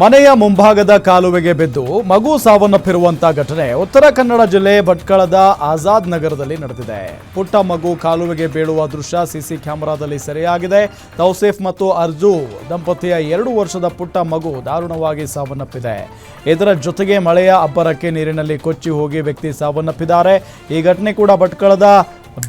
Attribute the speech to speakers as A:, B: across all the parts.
A: ಮನೆಯ ಮುಂಭಾಗದ ಕಾಲುವೆಗೆ ಬಿದ್ದು ಮಗು ಸಾವನ್ನಪ್ಪಿರುವಂತಹ ಘಟನೆ ಉತ್ತರ ಕನ್ನಡ ಜಿಲ್ಲೆ ಭಟ್ಕಳದ ಆಜಾದ್ ನಗರದಲ್ಲಿ ನಡೆದಿದೆ. ಪುಟ್ಟ ಮಗು ಕಾಲುವೆಗೆ ಬೀಳುವ ದೃಶ್ಯ ಸಿಸಿ ಕ್ಯಾಮೆರಾದಲ್ಲಿ ಸೆರೆಯಾಗಿದೆ. ತೌಸೇಫ್ ಮತ್ತು ಅರ್ಜು ದಂಪತಿಯ ಎರಡು ವರ್ಷದ ಪುಟ್ಟ ಮಗು ದಾರುಣವಾಗಿ ಸಾವನ್ನಪ್ಪಿದೆ. ಇದರ ಜೊತೆಗೆ ಮಳೆಯ ಅಬ್ಬರಕ್ಕೆ ನೀರಿನಲ್ಲಿ ಕೊಚ್ಚಿ ಹೋಗಿ ವ್ಯಕ್ತಿ ಸಾವನ್ನಪ್ಪಿದ್ದಾರೆ. ಈ ಘಟನೆ ಕೂಡ ಭಟ್ಕಳದ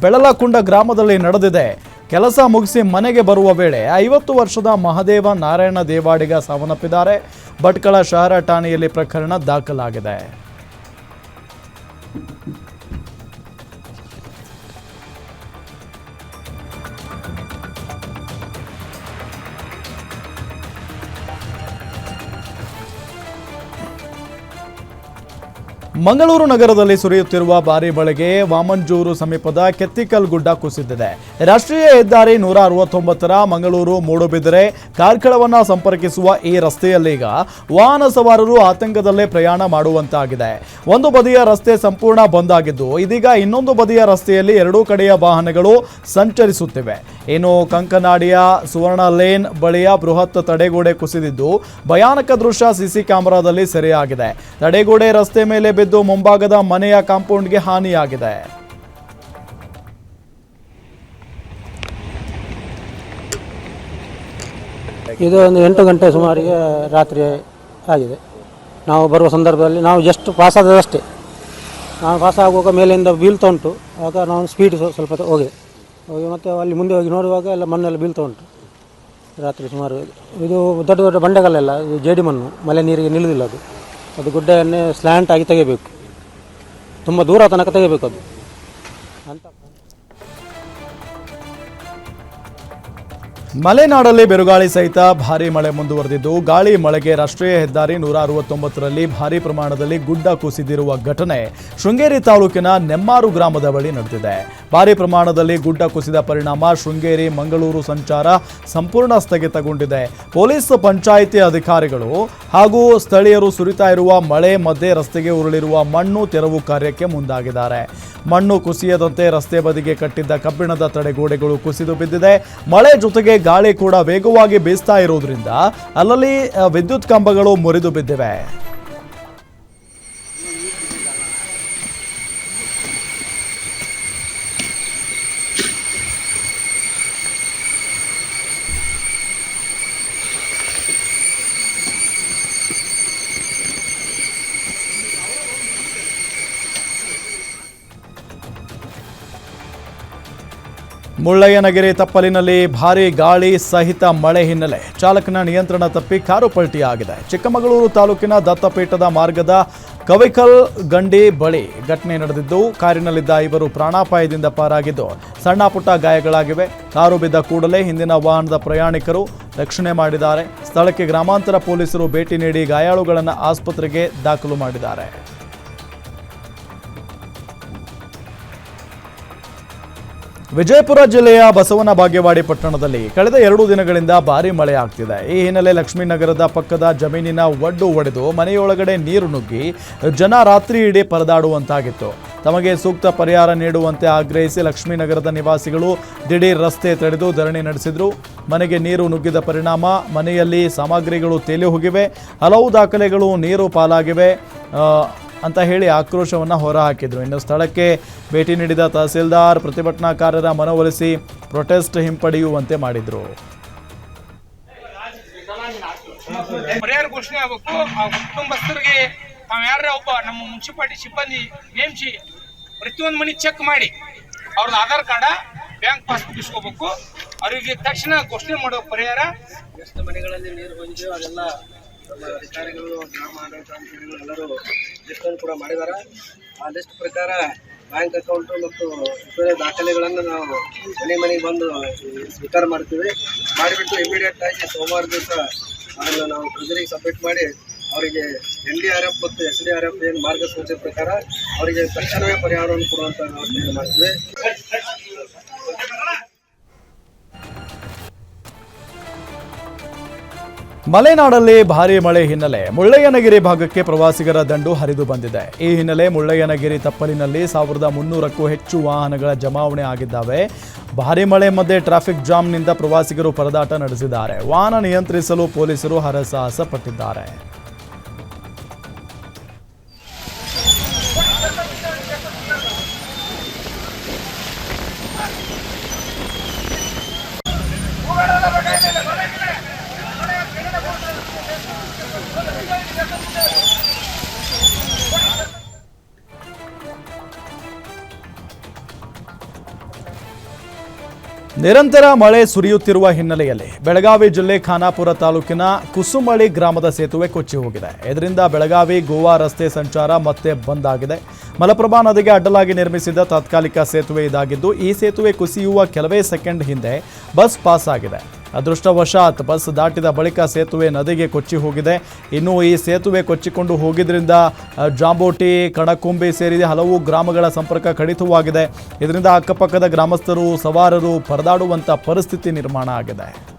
A: ಬೆಳಲಕುಂಡ ಗ್ರಾಮದಲ್ಲಿ ನಡೆದಿದೆ. ಕೆಲಸ ಮುಗಿಸಿ ಮನೆಗೆ ಬರುವ ವೇಳೆ ಐವತ್ತು ವರ್ಷದ ಮಹದೇವ ನಾರಾಯಣ ದೇವಾಡಿಗ ಸಾವನ್ನಪ್ಪಿದ್ದಾರೆ. ಭಟ್ಕಳ ಶಹರ ಠಾಣೆಯಲ್ಲಿ ಪ್ರಕರಣ ದಾಖಲಾಗಿದೆ. ಮಂಗಳೂರು ನಗರದಲ್ಲಿ ಸುರಿಯುತ್ತಿರುವ ಭಾರಿ ಮಳೆಗೆ ವಾಮಂಜೂರು ಸಮೀಪದ ಕೆತ್ತಿಕಲ್ ಗುಡ್ಡ ಕುಸಿದಿದೆ. ರಾಷ್ಟ್ರೀಯ ಹೆದ್ದಾರಿ ನೂರ ಅರವತ್ತೊಂಬತ್ತರ ಮಂಗಳೂರು ಮೂಡುಬಿದಿರೆ. ಕಾರ್ಕಳವನ್ನ ಸಂಪರ್ಕಿಸುವ ಈ ರಸ್ತೆಯಲ್ಲೀಗ ವಾಹನ ಸವಾರರು ಆತಂಕದಲ್ಲೇ ಪ್ರಯಾಣ ಮಾಡುವಂತಾಗಿದೆ. ಒಂದು ಬದಿಯ ರಸ್ತೆ ಸಂಪೂರ್ಣ ಬಂದ್ ಆಗಿದ್ದು, ಇದೀಗ ಇನ್ನೊಂದು ಬದಿಯ ರಸ್ತೆಯಲ್ಲಿ ಎರಡೂ ಕಡೆಯ ವಾಹನಗಳು ಸಂಚರಿಸುತ್ತಿವೆ. ಇನ್ನು ಕಂಕನಾಡಿಯ ಸುವರ್ಣ ಲೇನ್ ಬಳಿಯ ಬೃಹತ್ ತಡೆಗೋಡೆ ಕುಸಿದಿದ್ದು, ಭಯಾನಕ ದೃಶ್ಯ ಸಿಸಿ ಕ್ಯಾಮೆರಾದಲ್ಲಿ ಸೆರೆಯಾಗಿದೆ. ತಡೆಗೋಡೆ ರಸ್ತೆ ಮೇಲೆ ಬಿದ್ದು ಮುಂಭಾಗದ ಮನೆಯ ಕಾಂಪೌಂಡ್ಗೆ ಹಾನಿಯಾಗಿದೆ.
B: ಇದು ಒಂದು ಎಂಟು ಗಂಟೆ ಸುಮಾರಿಗೆ ರಾತ್ರಿ ಆಗಿದೆ. ನಾವು ಬರುವ ಸಂದರ್ಭದಲ್ಲಿ ನಾವು ಜಸ್ಟ್ ಪಾಸ್ ಆದದಷ್ಟೇ ನಾವು ಪಾಸ್ ಆಗುವಾಗ ಮೇಲಿಂದ ಬೀಳ್ತಾ ಉಂಟು. ಆಗ ನಾವು ಸ್ಪೀಡ್ ಸ್ವಲ್ಪ ಹೋಗಿದೆ. ಹೋಗಿ ಮತ್ತೆ ಅಲ್ಲಿ ಮುಂದೆ ಹೋಗಿ ನೋಡುವಾಗ ಎಲ್ಲ ಮಣ್ಣೆಲ್ಲ ಬೀಳ್ತಾ ಉಂಟು. ರಾತ್ರಿ ಸುಮಾರು ಇದು ದೊಡ್ಡ ದೊಡ್ಡ ಬಂಡೆಗಳೆಲ್ಲ, ಇದು ಜೇಡಿ ಮಣ್ಣು, ಮಳೆ ನೀರಿಗೆ ನಿಲ್ಲುವುದಿಲ್ಲ ಅದು. ಅದು ಗುಡ್ಡೆಯನ್ನೇ ಸ್ಲ್ಯಾಂಟ್ ಆಗಿ ತೆಗಿಬೇಕು. ತುಂಬ ದೂರ ತನಕ ತೆಗಿಬೇಕು ಅದು.
A: ಮಲೆನಾಡಲ್ಲಿ ಬಿರುಗಾಳಿ ಸಹಿತ ಭಾರಿ ಮಳೆ ಮುಂದುವರೆದಿದ್ದು, ಗಾಳಿ ಮಳೆಗೆ ರಾಷ್ಟ್ರೀಯ ಹೆದ್ದಾರಿ ನೂರ ಅರವತ್ತೊಂಬತ್ತರಲ್ಲಿ ಭಾರಿ ಪ್ರಮಾಣದಲ್ಲಿ ಗುಡ್ಡ ಕುಸಿದಿರುವ ಘಟನೆ ಶೃಂಗೇರಿ ತಾಲೂಕಿನ ನೆಮ್ಮಾರು ಗ್ರಾಮದ ಬಳಿ ನಡೆದಿದೆ. ಭಾರಿ ಪ್ರಮಾಣದಲ್ಲಿ ಗುಡ್ಡ ಕುಸಿದ ಪರಿಣಾಮ ಶೃಂಗೇರಿ ಮಂಗಳೂರು ಸಂಚಾರ ಸಂಪೂರ್ಣ ಸ್ಥಗಿತಗೊಂಡಿದೆ. ಪೊಲೀಸ್ ಪಂಚಾಯಿತಿ ಅಧಿಕಾರಿಗಳು ಹಾಗೂ ಸ್ಥಳೀಯರು ಸುರಿತಾ ಇರುವ ಮಳೆ ಮಧ್ಯೆ ರಸ್ತೆಗೆ ಉರುಳಿರುವ ಮಣ್ಣು ತೆರವು ಕಾರ್ಯಕ್ಕೆ ಮುಂದಾಗಿದ್ದಾರೆ. ಮಣ್ಣು ಕುಸಿಯದಂತೆ ರಸ್ತೆ ಬದಿಗೆ ಕಟ್ಟಿದ್ದ ಕಬ್ಬಿಣದ ತಡೆಗೋಡೆಗಳು ಕುಸಿದು ಬಿದ್ದಿದೆ. ಮಳೆ ಜೊತೆಗೆ ಗಾಳಿ ಕೂಡ ವೇಗವಾಗಿ ಬೀಸ್ತಾ ಇರುವುದರಿಂದ ಅಲ್ಲಲ್ಲಿ ವಿದ್ಯುತ್ ಕಂಬಗಳು ಮುರಿದು ಬಿದ್ದಿವೆ. ಮುಳ್ಳಯ್ಯನಗಿರಿ ತಪ್ಪಲಿನಲ್ಲಿ ಭಾರಿ ಗಾಳಿ ಸಹಿತ ಮಳೆ ಹಿನ್ನೆಲೆ. ಚಾಲಕನ ನಿಯಂತ್ರಣ ತಪ್ಪಿ ಕಾರು ಪಲ್ಟಿಯಾಗಿದೆ. ಚಿಕ್ಕಮಗಳೂರು ತಾಲೂಕಿನ ದತ್ತಪೀಠದ ಮಾರ್ಗದ ಕವಿಕಲ್ ಗಂಡಿ ಬಳಿ ಘಟನೆ ನಡೆದಿದ್ದು, ಕಾರಿನಲ್ಲಿದ್ದ ಇವರು ಪ್ರಾಣಾಪಾಯದಿಂದ ಪಾರಾಗಿದ್ದು, ಸಣ್ಣ ಪುಟ್ಟ ಗಾಯಗಳಾಗಿವೆ. ಕಾರು ಬಿದ್ದ ಕೂಡಲೇ ಹಿಂದಿನ ವಾಹನದ ಪ್ರಯಾಣಿಕರು ರಕ್ಷಣೆ ಮಾಡಿದ್ದಾರೆ. ಸ್ಥಳಕ್ಕೆ ಗ್ರಾಮಾಂತರ ಪೊಲೀಸರು ಭೇಟಿ ನೀಡಿ ಗಾಯಾಳುಗಳನ್ನು ಆಸ್ಪತ್ರೆಗೆ ದಾಖಲು ಮಾಡಿದ್ದಾರೆ. ವಿಜಯಪುರ ಜಿಲ್ಲೆಯ ಬಸವನ ಬಾಗೇವಾಡಿ ಪಟ್ಟಣದಲ್ಲಿ ಕಳೆದ ಎರಡು ದಿನಗಳಿಂದ ಭಾರಿ ಮಳೆ ಆಗ್ತಿದೆ ಈ ಹಿನ್ನೆಲೆ ಲಕ್ಷ್ಮೀನಗರದ ಪಕ್ಕದ ಜಮೀನಿನ ಒಡ್ಡು ಒಡೆದು ಮನೆಯೊಳಗಡೆ ನೀರು ನುಗ್ಗಿ ಜನ ರಾತ್ರಿ ಇಡೀ ಪರದಾಡುವಂತಾಗಿತ್ತು. ತಮಗೆ ಸೂಕ್ತ ಪರಿಹಾರ ನೀಡುವಂತೆ ಆಗ್ರಹಿಸಿ ಲಕ್ಷ್ಮೀನಗರದ ನಿವಾಸಿಗಳು ದಿಢೀರ್ ರಸ್ತೆ ತಡೆದು ಧರಣಿ ನಡೆಸಿದ್ರು. ಮನೆಗೆ ನೀರು ನುಗ್ಗಿದ ಪರಿಣಾಮ ಮನೆಯಲ್ಲಿ ಸಾಮಗ್ರಿಗಳು ತೇಲಿ ಹೋಗಿವೆ. ಹಲವು ದಾಖಲೆಗಳು ನೀರು ಪಾಲಾಗಿವೆ. ಅಂತ ಹೇಳಿ ಆಕ್ರೋಶವನ್ನು ಹೊರಹಾಕಿದರು. ಇನ್ನು ಸ್ಥಳಕ್ಕೆ ಭೇಟಿ ನೀಡಿದ ತಹಸೀಲ್ದಾರ್ ಪ್ರತಿಭಟನಾಕಾರರ ಮನವೊಲಿಸಿ ಪ್ರೊಟೆಸ್ಟ್ ಹಿಂಪಡೆಯುವಂತೆ ಮಾಡಿದರು.
C: ಪರಿಹಾರ ಘೋಷಣೆ ಆಗಬೇಕು ಆ ಕುಟುಂಬಸ್ಥರಿಗೆ ತಾವು ಯಾರ ಒಬ್ಬ ನಮ್ಮ ಮುನ್ಸಿಪಾಲಿಟಿ ಸಿಬ್ಬಂದಿ ನೇಮಿಸಿ ಪ್ರತಿಯೊಂದು ಮನೆ ಚೆಕ್ ಮಾಡಿ. ಅವ್ರದ್ದು ಆಧಾರ್ ಕಾರ್ಡ ಬ್ಯಾಂಕ್ ಪಾಸ್ಬುಕ್ ಇಸ್ಕೋಬೇಕು. ಅವರಿಗೆ ತಕ್ಷಣ ಘೋಷಣೆ ಮಾಡೋ ಪರಿಹಾರ.
D: ಎಷ್ಟು ಮನೆಗಳಲ್ಲಿ ನೀರು ಬಂದಿದೆಯೋ ಅದೆಲ್ಲ ನಮ್ಮ ಅಧಿಕಾರಿಗಳು, ಗ್ರಾಮ ಆಡಳಿತಾಧಿಕಾರಿಗಳು ಎಲ್ಲರೂ ಲಿಸ್ಟನ್ನು ಕೂಡ ಮಾಡಿದ್ದಾರೆ. ಆ ಲಿಸ್ಟ್ ಪ್ರಕಾರ ಬ್ಯಾಂಕ್ ಅಕೌಂಟು ಮತ್ತು ಇತರೆ ದಾಖಲೆಗಳನ್ನು ನಾವು ಮನೆ ಮನೆಗೆ ಬಂದು ಸ್ವೀಕಾರ ಮಾಡ್ತೀವಿ. ಮಾಡಿಬಿಟ್ಟು ಇಮಿಡಿಯೇಟ್ ಆಗಿ ಸೋಮವಾರ ದಿವಸ ಅದನ್ನು ನಾವು ಟ್ರೆಜರಿಗೆ ಸಬ್ಮಿಟ್ ಮಾಡಿ ಅವರಿಗೆ ಎನ್ ಡಿ ಆರ್ ಎಫ್ ಮತ್ತು ಎಸ್ ಡಿ ಆರ್ ಎಫ್ ಏನು ಮಾರ್ಗಸೂಚಿ ಪ್ರಕಾರ ಅವರಿಗೆ ತಕ್ಷಣವೇ ಪರಿಹಾರವನ್ನು ಕೊಡುವಂಥ ವ್ಯವಸ್ಥೆಯನ್ನು ಮಾಡ್ತೀವಿ.
A: ಮಲೆನಾಡಲ್ಲಿ ಭಾರಿ ಮಳೆ ಹಿನ್ನೆಲೆ. ಮುಳ್ಳಯ್ಯನಗಿರಿ ಭಾಗಕ್ಕೆ ಪ್ರವಾಸಿಗರ ದಂಡು ಹರಿದು ಬಂದಿದೆ. ಈ ಹಿನ್ನೆಲೆ ಮುಳ್ಳಯ್ಯನಗಿರಿ ತಪ್ಪಲಿನಲ್ಲಿ ಸಾವಿರದ ಮುನ್ನೂರಕ್ಕೂ ಹೆಚ್ಚು ವಾಹನಗಳ ಜಮಾವಣೆ ಆಗಿದ್ದಾವೆ. ಭಾರಿ ಮಳೆ ಮಧ್ಯೆ ಟ್ರಾಫಿಕ್ ಜಾಮ್ನಿಂದ ಪ್ರವಾಸಿಗರು ಪರದಾಟ ನಡೆಸಿದ್ದಾರೆ. ವಾಹನ ನಿಯಂತ್ರಿಸಲು ಪೊಲೀಸರು ಹರಸಾಹಸ ಪಟ್ಟಿದ್ದಾರೆ ನಿರಂತರ ಮಳೆ ಸುರಿಯುತ್ತಿರುವ ಹಿನ್ನೆಲೆಯಲ್ಲಿ ಬೆಳಗಾವಿ ಜಿಲ್ಲೆ ಖಾನಾಪುರ ತಾಲೂಕಿನ ಕುಸುಮಳಿ ಗ್ರಾಮದ ಸೇತುವೆ ಕೊಚ್ಚಿ ಹೋಗಿದೆ. ಇದರಿಂದ ಬೆಳಗಾವಿ ಗೋವಾ ರಸ್ತೆ ಸಂಚಾರ ಮತ್ತೆ ಬಂದ್ ಆಗಿದೆ. ಮಲಪ್ರಭಾ ನದಿಗೆ ಅಡ್ಡಲಾಗಿ ನಿರ್ಮಿಸಿದ ತಾತ್ಕಾಲಿಕ ಸೇತುವೆ ಇದಾಗಿದ್ದು, ಈ ಸೇತುವೆ ಕುಸಿಯುವ ಕೆಲವೇ ಸೆಕೆಂಡ್ ಹಿಂದೆ ಬಸ್ ಪಾಸ್ ಆಗಿದೆ. ಅದೃಷ್ಟವಶಾತ್ ಬಸ್ ದಾಟಿದ ಬಳಿಕ ಸೇತುವೆ ನದಿಗೆ ಕೊಚ್ಚಿ ಹೋಗಿದೆ. ಇನ್ನು ಈ ಸೇತುವೆ ಕೊಚ್ಚಿಕೊಂಡು ಹೋಗಿದ್ದರಿಂದ ಜಾಂಬೋಟಿ, ಕಣಕುಂಬಿ ಸೇರಿದ ಹಲವು ಗ್ರಾಮಗಳ ಸಂಪರ್ಕ ಕಡಿತವಾಗಿದೆ. ಇದರಿಂದ ಅಕ್ಕಪಕ್ಕದ ಗ್ರಾಮಸ್ಥರು, ಸವಾರರು ಪರದಾಡುವಂಥ ಪರಿಸ್ಥಿತಿ ನಿರ್ಮಾಣ ಆಗಿದೆ.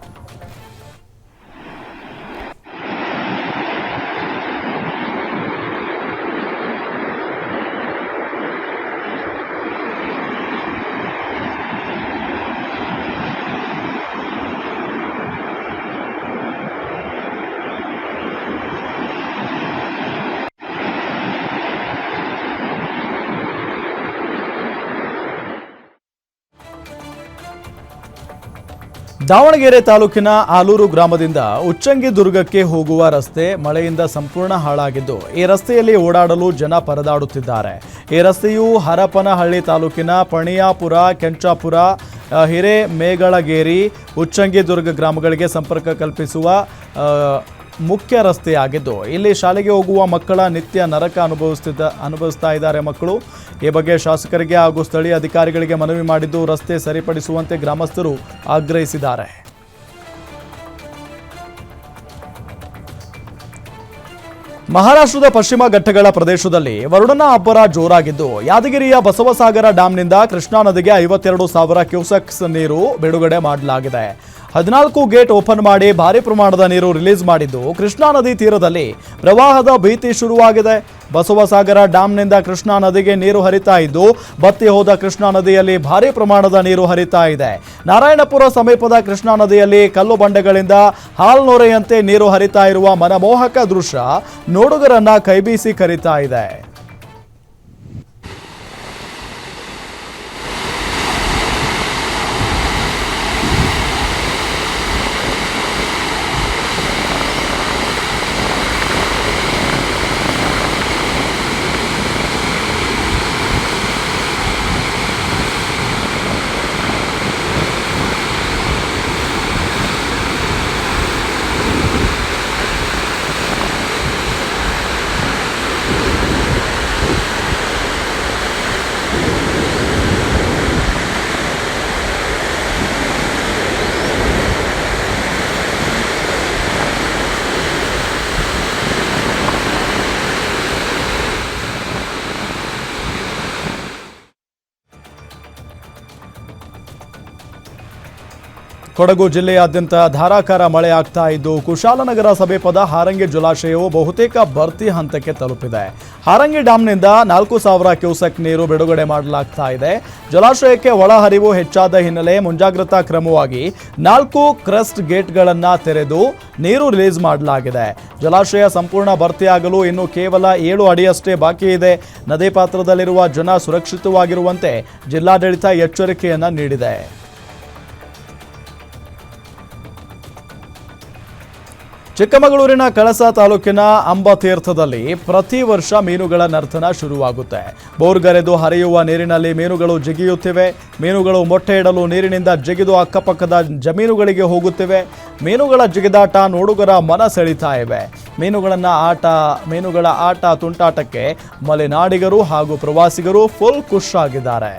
A: ದಾವಣಗೆರೆ ತಾಲೂಕಿನ ಆಲೂರು ಗ್ರಾಮದಿಂದ ಉಚ್ಚಂಗಿ ದುರ್ಗಕ್ಕೆ ಹೋಗುವ ರಸ್ತೆ ಮಳೆಯಿಂದ ಸಂಪೂರ್ಣ ಹಾಳಾಗಿದ್ದು ಈ ರಸ್ತೆಯಲ್ಲಿ ಓಡಾಡಲು ಜನ ಪರದಾಡುತ್ತಿದ್ದಾರೆ. ಈ ರಸ್ತೆಯು ಹರಪನಹಳ್ಳಿ ತಾಲೂಕಿನ ಪಣಿಯಾಪುರ, ಕೆಂಚಾಪುರ ಹಿರೇ ಹಿರೇಮೇಗಳಗೇರಿ, ಉಚ್ಚಂಗಿ ದುರ್ಗ ಗ್ರಾಮಗಳಿಗೆ ಸಂಪರ್ಕ ಕಲ್ಪಿಸುವ ಮುಖ್ಯ ರಸ್ತೆಯಾಗಿದ್ದು, ಇಲ್ಲಿ ಶಾಲೆಗೆ ಹೋಗುವ ಮಕ್ಕಳ ನಿತ್ಯ ನರಕ ಅನುಭವಿಸ್ತಿದ್ದ, ಅನುಭವಿಸ್ತಾ ಇದ್ದಾರೆ ಮಕ್ಕಳು. ಈ ಬಗ್ಗೆ ಶಾಸಕರಿಗೆ ಹಾಗೂ ಸ್ಥಳೀಯ ಅಧಿಕಾರಿಗಳಿಗೆ ಮನವಿ ಮಾಡಿದ್ದು, ರಸ್ತೆ ಸರಿಪಡಿಸುವಂತೆ ಗ್ರಾಮಸ್ಥರು ಆಗ್ರಹಿಸಿದ್ದಾರೆ. ಮಹಾರಾಷ್ಟ್ರದ ಪಶ್ಚಿಮ ಘಟ್ಟಗಳ ಪ್ರದೇಶದಲ್ಲಿ ವರುಣನ ಅಬ್ಬರ ಜೋರಾಗಿದ್ದು, ಯಾದಗಿರಿಯ ಬಸವಸಾಗರ ಡ್ಯಾಂನಿಂದ ಕೃಷ್ಣಾ ನದಿಗೆ ಐವತ್ತೆರಡು ಸಾವಿರ ಕ್ಯೂಸೆಕ್ಸ್ ನೀರು ಬಿಡುಗಡೆ ಮಾಡಲಾಗಿದೆ. ಹದಿನಾಲ್ಕು ಗೇಟ್ ಓಪನ್ ಮಾಡಿ ಭಾರಿ ಪ್ರಮಾಣದ ನೀರು ರಿಲೀಸ್ ಮಾಡಿದ್ದು ಕೃಷ್ಣಾ ನದಿ ತೀರದಲ್ಲಿ ಪ್ರವಾಹದ ಭೀತಿ ಶುರುವಾಗಿದೆ. ಬಸವಸಾಗರ ಡ್ಯಾಂನಿಂದ ಕೃಷ್ಣಾ ನದಿಗೆ ನೀರು ಹರಿತಾ ಇದ್ದು, ಬತ್ತಿ ಹೋದ ಕೃಷ್ಣಾ ನದಿಯಲ್ಲಿ ಭಾರಿ ಪ್ರಮಾಣದ ನೀರು ಹರಿತಾ ಇದೆ. ನಾರಾಯಣಪುರ ಸಮೀಪದ ಕೃಷ್ಣಾ ನದಿಯಲ್ಲಿ ಕಲ್ಲು ಬಂಡೆಗಳಿಂದ ಹಾಲ್ನೊರೆಯಂತೆ ನೀರು ಹರಿತಾ ಇರುವ ಮನಮೋಹಕ ದೃಶ್ಯ ನೋಡುಗರನ್ನ ಕೈಬೀಸಿ ಕರಿತಾ ಇದೆ. ಕೊಡಗು ಜಿಲ್ಲೆಯಾದ್ಯಂತ ಧಾರಾಕಾರ ಮಳೆ ಆಗ್ತಾ ಇದ್ದು ಕುಶಾಲನಗರ ಸಮೀಪದ ಹಾರಂಗಿ ಜಲಾಶಯವು ಬಹುತೇಕ ಭರ್ತಿ ಹಂತಕ್ಕೆ ತಲುಪಿದೆ. ಹಾರಂಗಿ ಡ್ಯಾಂನಿಂದ ನಾಲ್ಕು ಸಾವಿರ ಕ್ಯೂಸೆಕ್ ನೀರು ಬಿಡುಗಡೆ ಮಾಡಲಾಗ್ತಾ ಇದೆ. ಜಲಾಶಯಕ್ಕೆ ಒಳಹರಿವು ಹೆಚ್ಚಾದ ಹಿನ್ನೆಲೆ ಮುಂಜಾಗ್ರತಾ ಕ್ರಮವಾಗಿ ನಾಲ್ಕು ಕ್ರಸ್ಟ್ ಗೇಟ್ಗಳನ್ನು ತೆರೆದು ನೀರು ರಿಲೀಸ್ ಮಾಡಲಾಗಿದೆ. ಜಲಾಶಯ ಸಂಪೂರ್ಣ ಭರ್ತಿಯಾಗಲು ಇನ್ನು ಕೇವಲ ಏಳು ಅಡಿಯಷ್ಟೇ ಬಾಕಿ ಇದೆ. ನದಿ ಪಾತ್ರದಲ್ಲಿರುವ ಜನ ಸುರಕ್ಷಿತವಾಗಿರುವಂತೆ ಜಿಲ್ಲಾಡಳಿತ ಎಚ್ಚರಿಕೆಯನ್ನ ನೀಡಿದೆ. ಚಿಕ್ಕಮಗಳೂರಿನ ಕಳಸ ತಾಲೂಕಿನ ಅಂಬತೀರ್ಥದಲ್ಲಿ ಪ್ರತಿ ವರ್ಷ ಮೀನುಗಳ ನರ್ತನ ಶುರುವಾಗುತ್ತೆ. ಬೋರ್ಗರೆದು ಹರಿಯುವ ನೀರಿನಲ್ಲಿ ಮೀನುಗಳು ಜಿಗಿಯುತ್ತಿವೆ. ಮೀನುಗಳು ಮೊಟ್ಟೆ ಇಡಲು ನೀರಿನಿಂದ ಜಿಗಿದು ಅಕ್ಕಪಕ್ಕದ ಜಮೀನುಗಳಿಗೆ ಹೋಗುತ್ತಿವೆ. ಮೀನುಗಳ ಜಿಗಿದಾಟ ನೋಡುಗರ ಮನ ಸೆಳೀತಾ ಇವೆ. ಮೀನುಗಳನ್ನ ಆಟ, ಮೀನುಗಳ ಆಟ ತುಂಟಾಟಕ್ಕೆ ಮಲೆನಾಡಿಗರು ಹಾಗೂ ಪ್ರವಾಸಿಗರು ಫುಲ್ ಖುಷ್ ಆಗಿದ್ದಾರೆ.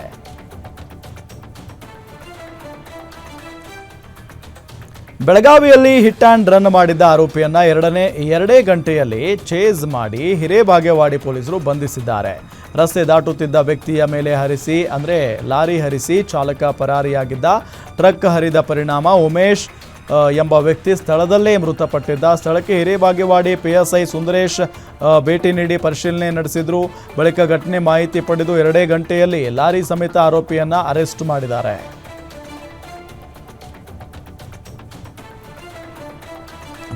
A: ಬೆಳಗಾವಿಯಲ್ಲಿ ಹಿಟ್ ಆ್ಯಂಡ್ ರನ್ ಮಾಡಿದ್ದ ಆರೋಪಿಯನ್ನ ಎರಡನೇ, ಎರಡೇ ಗಂಟೆಯಲ್ಲಿ ಚೇಸ್ ಮಾಡಿ ಹಿರೇಬಾಗೇವಾಡಿ ಪೊಲೀಸರು ಬಂಧಿಸಿದ್ದಾರೆ. ರಸ್ತೆ ದಾಟುತ್ತಿದ್ದ ವ್ಯಕ್ತಿಯ ಮೇಲೆ ಹರಿಸಿ, ಅಂದರೆ ಲಾರಿ ಹರಿಸಿ ಚಾಲಕ ಪರಾರಿಯಾಗಿದ್ದ, ಟ್ರಕ್ ಹರಿದ ಪರಿಣಾಮ ಉಮೇಶ್ ಎಂಬ ವ್ಯಕ್ತಿ ಸ್ಥಳದಲ್ಲೇ ಮೃತಪಟ್ಟಿದ್ದ. ಸ್ಥಳಕ್ಕೆ ಹಿರೇಬಾಗೇವಾಡಿ ಪಿಎಸ್ಐ ಸುಂದರೇಶ್ ಭೇಟಿ ನೀಡಿ ಪರಿಶೀಲನೆ ನಡೆಸಿದ್ರು. ಬಳಿಕ ಘಟನೆ ಮಾಹಿತಿ ಪಡೆದು ಎರಡೇ ಗಂಟೆಯಲ್ಲಿ ಲಾರಿ ಸಮೇತ ಆರೋಪಿಯನ್ನು ಅರೆಸ್ಟ್ ಮಾಡಿದ್ದಾರೆ.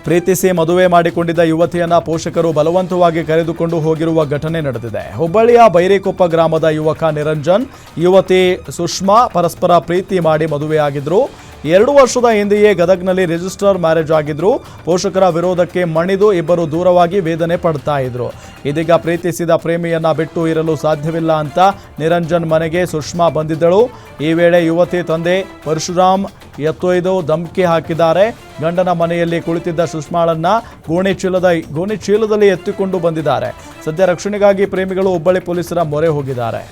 A: ಪ್ರೀತಿಸಿ ಮದುವೆ ಮಾಡಿಕೊಂಡಿದ್ದ ಯುವತಿಯನ್ನ ಪೋಷಕರು ಬಲವಂತವಾಗಿ ಕರೆದುಕೊಂಡು ಹೋಗಿರುವ ಘಟನೆ ನಡೆದಿದೆ. ಹುಬ್ಬಳ್ಳಿಯ ಬೈರೇಕೊಪ್ಪ ಗ್ರಾಮದ ಯುವಕ ನಿರಂಜನ್, ಯುವತಿ ಸುಷ್ಮಾ ಪರಸ್ಪರ ಪ್ರೀತಿ ಮಾಡಿ ಮದುವೆಯಾಗಿದ್ರು. ಎರಡು ವರ್ಷದ ಹಿಂದೆಯೇ ಗದಗ್ನಲ್ಲಿ ರಿಜಿಸ್ಟರ್ ಮ್ಯಾರೇಜ್ ಆಗಿದ್ರು. ಪೋಷಕರ ವಿರೋಧಕ್ಕೆ ಮಣಿದು ಇಬ್ಬರು ದೂರವಾಗಿ ವೇದನೆ ಪಡ್ತಾ ಇದ್ರು. ಇದೀಗ ಪ್ರೀತಿಸಿದ ಪ್ರೇಮಿಯನ್ನ ಬಿಟ್ಟು ಇರಲು ಸಾಧ್ಯವಿಲ್ಲ ಅಂತ ನಿರಂಜನ್ ಮನೆಗೆ ಸುಷ್ಮಾ ಬಂದಿದ್ದಳು. ಈ ವೇಳೆ ಯುವತಿ ತಂದೆ ಪರಶುರಾಮ್ ಎತ್ತೊಯ್ದು ಧಮಕಿ ಹಾಕಿದ್ದಾರೆ. ಗಂಡನ ಮನೆಯಲ್ಲಿ ಕುಳಿತಿದ್ದ ಸುಷ್ಮಾಳನ್ನ ಗೋಣಿ ಚೀಲದ, ಗೋಣಿ ಚೀಲದಲ್ಲಿ ಎತ್ತಿಕೊಂಡು ಬಂದಿದ್ದಾರೆ. ಸದ್ಯ ರಕ್ಷಣೆಗಾಗಿ ಪ್ರೇಮಿಗಳು ಹುಬ್ಬಳ್ಳಿ ಪೊಲೀಸರ ಮೊರೆ ಹೋಗಿದ್ದಾರೆ.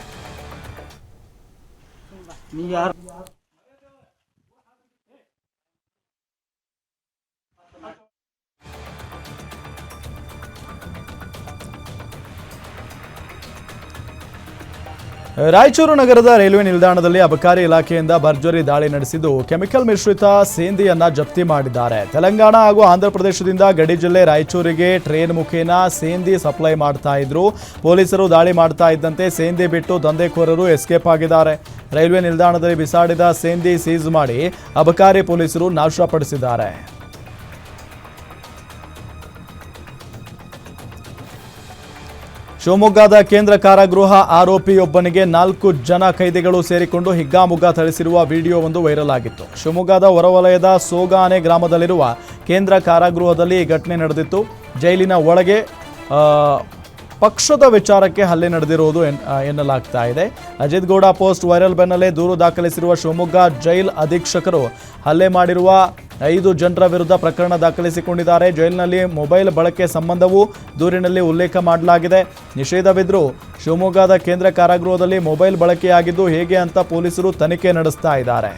A: ರಾಯಚೂರು ನಗರದ ರೈಲ್ವೆ ನಿಲ್ದಾಣದಲ್ಲಿ ಅಬಕಾರಿ ಇಲಾಖೆಯಿಂದ ಭರ್ಜರಿ ದಾಳಿ ನಡೆಸಿದ್ದು ಕೆಮಿಕಲ್ ಮಿಶ್ರಿತ ಸೇಂದಿಯನ್ನ ಜಪ್ತಿ ಮಾಡಿದ್ದಾರೆ. ತೆಲಂಗಾಣ ಹಾಗೂ ಆಂಧ್ರ ಪ್ರದೇಶದಿಂದ ಗಡಿ ಜಿಲ್ಲೆ ರಾಯಚೂರಿಗೆ ಟ್ರೈನ್ ಮುಖೇನ ಸೇಂದಿ ಸಪ್ಲೈ ಮಾಡ್ತಾ ಇದ್ರು. ಪೊಲೀಸರು ದಾಳಿ ಮಾಡ್ತಾ ಇದ್ದಂತೆ ಸೇಂದಿ ಬಿಟ್ಟು ದಂಧೆಕೋರರು ಎಸ್ಕೇಪ್ ಆಗಿದ್ದಾರೆ. ರೈಲ್ವೆ ನಿಲ್ದಾಣದಲ್ಲಿ ಬಿಸಾಡಿದ ಸೇಂದಿ ಸೀಜ್ ಮಾಡಿ ಅಬಕಾರಿ ಪೊಲೀಸರು ನಾಶಪಡಿಸಿದ್ದಾರೆ. ಶಿವಮೊಗ್ಗದ ಕೇಂದ್ರ ಕಾರಾಗೃಹ ಆರೋಪಿಯೊಬ್ಬನಿಗೆ ನಾಲ್ಕು ಜನ ಕೈದಿಗಳು ಸೇರಿಕೊಂಡು ಹಿಗ್ಗಾಮುಗ್ಗಾ ಥಳಿಸಿರುವ ವಿಡಿಯೋ ಒಂದು ವೈರಲ್ ಆಗಿತ್ತು. ಶಿವಮೊಗ್ಗದ ಹೊರವಲಯದ ಸೋಗಾನೆ ಗ್ರಾಮದಲ್ಲಿರುವ ಕೇಂದ್ರ ಕಾರಾಗೃಹದಲ್ಲಿ ಈ ಘಟನೆ ನಡೆದಿತ್ತು. ಜೈಲಿನ ಒಳಗೆ ಪಕ್ಷದ ವಿಚಾರಕ್ಕೆ ಹಲ್ಲೆ ನಡೆದಿರುವುದು ಎನ್ನಲಾಗ್ತಾ ಇದೆ. ಅಜಿತ್ ಗೌಡ ಪೋಸ್ಟ್ ವೈರಲ್ ಬೆನ್ನಲ್ಲೇ ದೂರು ದಾಖಲಿಸಿರುವ ಶಿವಮೊಗ್ಗ ಜೈಲ್ ಅಧೀಕ್ಷಕರು ಹಲ್ಲೆ ಮಾಡಿರುವ ಐದು ಜನರ ವಿರುದ್ಧ ಪ್ರಕರಣ ದಾಖಲಿಸಿಕೊಂಡಿದ್ದಾರೆ. ಜೈಲಿನಲ್ಲಿ ಮೊಬೈಲ್ ಬಳಕೆ ಸಂಬಂಧವೂ ದೂರಿನಲ್ಲಿ ಉಲ್ಲೇಖ ಮಾಡಲಾಗಿದೆ. ನಿಷೇಧವಿದ್ದರೂ ಶಿವಮೊಗ್ಗದ ಕೇಂದ್ರ ಕಾರಾಗೃಹದಲ್ಲಿ ಮೊಬೈಲ್ ಬಳಕೆಯಾಗಿದ್ದು ಹೇಗೆ ಅಂತ ಪೊಲೀಸರು ತನಿಖೆ ನಡೆಸ್ತಾ ಇದ್ದಾರೆ.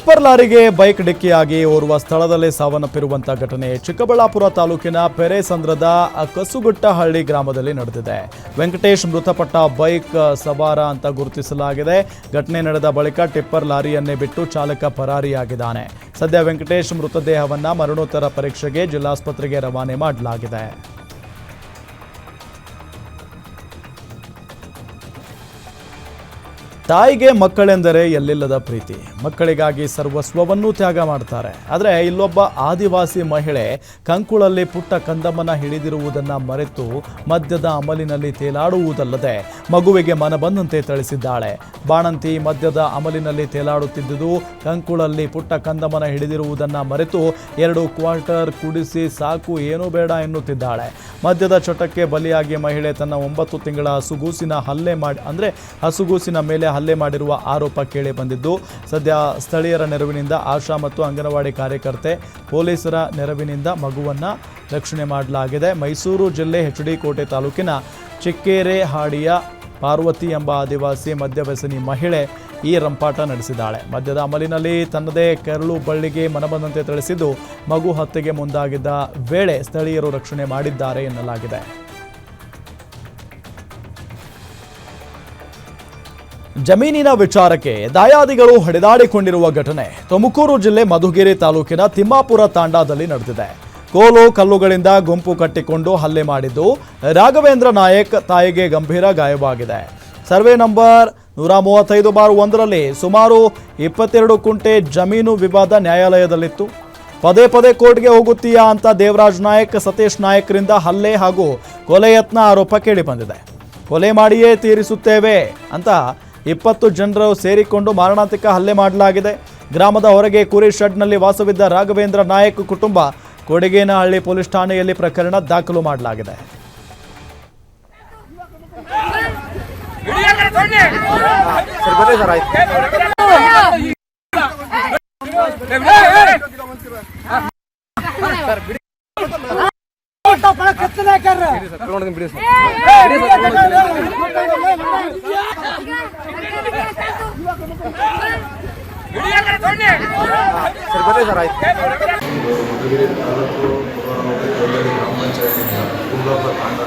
A: ಟಿಪ್ಪರ್ ಲಾರಿಗೆ ಬೈಕ್ ಡಿಕ್ಕಿಯಾಗಿ ಓರ್ವ ಸ್ಥಳದಲ್ಲೇ ಸಾವನ್ನಪ್ಪಿರುವಂತಹ ಘಟನೆ ಚಿಕ್ಕಬಳ್ಳಾಪುರ ತಾಲೂಕಿನ ಪೆರೆಸಂದ್ರದ ಕಸುಗುಟ್ಟಹಳ್ಳಿ ಗ್ರಾಮದಲ್ಲಿ ನಡೆದಿದೆ. ವೆಂಕಟೇಶ್ ಮೃತಪಟ್ಟ ಬೈಕ್ ಸವಾರ ಅಂತ ಗುರುತಿಸಲಾಗಿದೆ. ಘಟನೆ ನಡೆದ ಬಳಿಕ ಟಿಪ್ಪರ್ ಲಾರಿಯನ್ನೇ ಬಿಟ್ಟು ಚಾಲಕ ಪರಾರಿಯಾಗಿದ್ದಾನೆ. ಸದ್ಯ ವೆಂಕಟೇಶ್ ಮೃತದೇಹವನ್ನು ಮರಣೋತ್ತರ ಪರೀಕ್ಷೆಗೆ ಜಿಲ್ಲಾಸ್ಪತ್ರೆಗೆ ರವಾನೆ ಮಾಡಲಾಗಿದೆ. ತಾಯಿಗೆ ಮಕ್ಕಳೆಂದರೆ ಎಲ್ಲಿಲ್ಲದ ಪ್ರೀತಿ. ಮಕ್ಕಳಿಗಾಗಿ ಸರ್ವಸ್ವವನ್ನೂ ತ್ಯಾಗ ಮಾಡ್ತಾರೆ. ಆದರೆ ಇಲ್ಲೊಬ್ಬ ಆದಿವಾಸಿ ಮಹಿಳೆ ಕಂಕುಳಲ್ಲಿ ಪುಟ್ಟ ಕಂದಮ್ಮನ ಹಿಡಿದಿರುವುದನ್ನು ಮರೆತು ಮದ್ಯದ ಅಮಲಿನಲ್ಲಿ ತೇಲಾಡುವುದಲ್ಲದೆ ಮಗುವಿಗೆ ಮನ ಬಂದಂತೆ ಥಳಿಸಿದ್ದಾಳೆ. ಬಾಣಂತಿ ಮದ್ಯದ ಅಮಲಿನಲ್ಲಿ ತೇಲಾಡುತ್ತಿದ್ದುದು ಕಂಕುಳಲ್ಲಿ ಪುಟ್ಟ ಕಂದಮ್ಮನ ಹಿಡಿದಿರುವುದನ್ನು ಮರೆತು ಎರಡು ಕ್ವಾರ್ಟರ್ ಕುಡಿಸಿ ಸಾಕು ಏನೂ ಬೇಡ ಎನ್ನುತ್ತಿದ್ದಾಳೆ. ಮದ್ಯದ ಚಟಕ್ಕೆ ಬಲಿಯಾಗಿ ಮಹಿಳೆ ತನ್ನ ಒಂಬತ್ತು ತಿಂಗಳ ಹಸುಗೂಸಿನ ಹಲ್ಲೆ ಮಾಡಿ, ಅಂದರೆ ಹಸುಗೂಸಿನ ಮೇಲೆ ಹಲ್ಲೆ ಮಾಡಿರುವ ಆರೋಪ ಕೇಳಿ ಬಂದಿದ್ದು, ಸದ್ಯ ಸ್ಥಳೀಯರ ನೆರವಿನಿಂದ ಆಶಾ ಮತ್ತು ಅಂಗನವಾಡಿ ಕಾರ್ಯಕರ್ತೆ ಪೊಲೀಸರ ನೆರವಿನಿಂದ ಮಗುವನ್ನ ರಕ್ಷಣೆ ಮಾಡಲಾಗಿದೆ. ಮೈಸೂರು ಜಿಲ್ಲೆ ಎಚ್ ಡಿ ಕೋಟೆ ತಾಲೂಕಿನ ಚಿಕ್ಕೇರೆ ಹಾಡಿಯ ಪಾರ್ವತಿ ಎಂಬ ಆದಿವಾಸಿ ಮದ್ಯವ್ಯಸನಿ ಮಹಿಳೆ ಈ ರಂಪಾಟ ನಡೆಸಿದ್ದಾಳೆ. ಮದ್ಯದ ಅಮಲಿನಲ್ಲಿ ತನ್ನದೇ ಕರಳು ಬಳ್ಳಿಗೆ ಮನಬಂದಂತೆ ತಿಳಿಸಿದ್ದು ಮಗು ಹತ್ಯೆಗೆ ಮುಂದಾಗಿದ್ದ ವೇಳೆ ಸ್ಥಳೀಯರು ರಕ್ಷಣೆ ಮಾಡಿದ್ದಾರೆ ಎನ್ನಲಾಗಿದೆ. ಜಮೀನಿನ ವಿಚಾರಕ್ಕೆ ದಾಯಾದಿಗಳು ಹೊಡೆದಾಡಿಕೊಂಡಿರುವ ಘಟನೆ ತುಮಕೂರು ಜಿಲ್ಲೆ ಮಧುಗಿರಿ ತಾಲೂಕಿನ ತಿಮ್ಮಾಪುರ ತಾಂಡಾದಲ್ಲಿ ನಡೆದಿದೆ. ಕೋಲು ಕಲ್ಲುಗಳಿಂದ ಗುಂಪು ಕಟ್ಟಿಕೊಂಡು ಹಲ್ಲೆ ಮಾಡಿದ್ದು ರಾಘವೇಂದ್ರ ನಾಯಕ್ ತಾಯಿಗೆ ಗಂಭೀರ ಗಾಯವಾಗಿದೆ. ಸರ್ವೆ ನಂಬರ್ ನೂರ ಮೂವತ್ತೈದು ಬಾರ್ ಒಂದರಲ್ಲಿ ಸುಮಾರು ಇಪ್ಪತ್ತೆರಡು ಕುಂಟೆ ಜಮೀನು ವಿವಾದ ನ್ಯಾಯಾಲಯದಲ್ಲಿತ್ತು. ಪದೇ ಪದೇ ಕೋರ್ಟ್ಗೆ ಹೋಗುತ್ತೀಯಾ ಅಂತ ದೇವರಾಜ್ ನಾಯಕ್, ಸತೀಶ್ ನಾಯಕ್ರಿಂದ ಹಲ್ಲೆ ಹಾಗೂ ಕೊಲೆ ಯತ್ನ ಆರೋಪ ಕೇಳಿಬಂದಿದೆ. ಕೊಲೆ ಮಾಡಿಯೇ ತೀರಿಸುತ್ತೇವೆ ಅಂತ ಇಪ್ಪತ್ತು ಜನರು ಸೇರಿಕೊಂಡು ಮಾರಣಾಂತಿಕ ಹಲ್ಲೆ ಮಾಡಲಾಗಿದೆ. ಗ್ರಾಮದ ಹೊರಗೆ ಕುರಿ ಶೆಡ್ನಲ್ಲಿ ವಾಸವಿದ್ದ ರಾಘವೇಂದ್ರ ನಾಯಕ್ ಕುಟುಂಬ ಕೊಡಗೇನಹಳ್ಳಿ ಪೊಲೀಸ್ ಠಾಣೆಯಲ್ಲಿ ಪ್ರಕರಣ ದಾಖಲು ಮಾಡಲಾಗಿದೆ.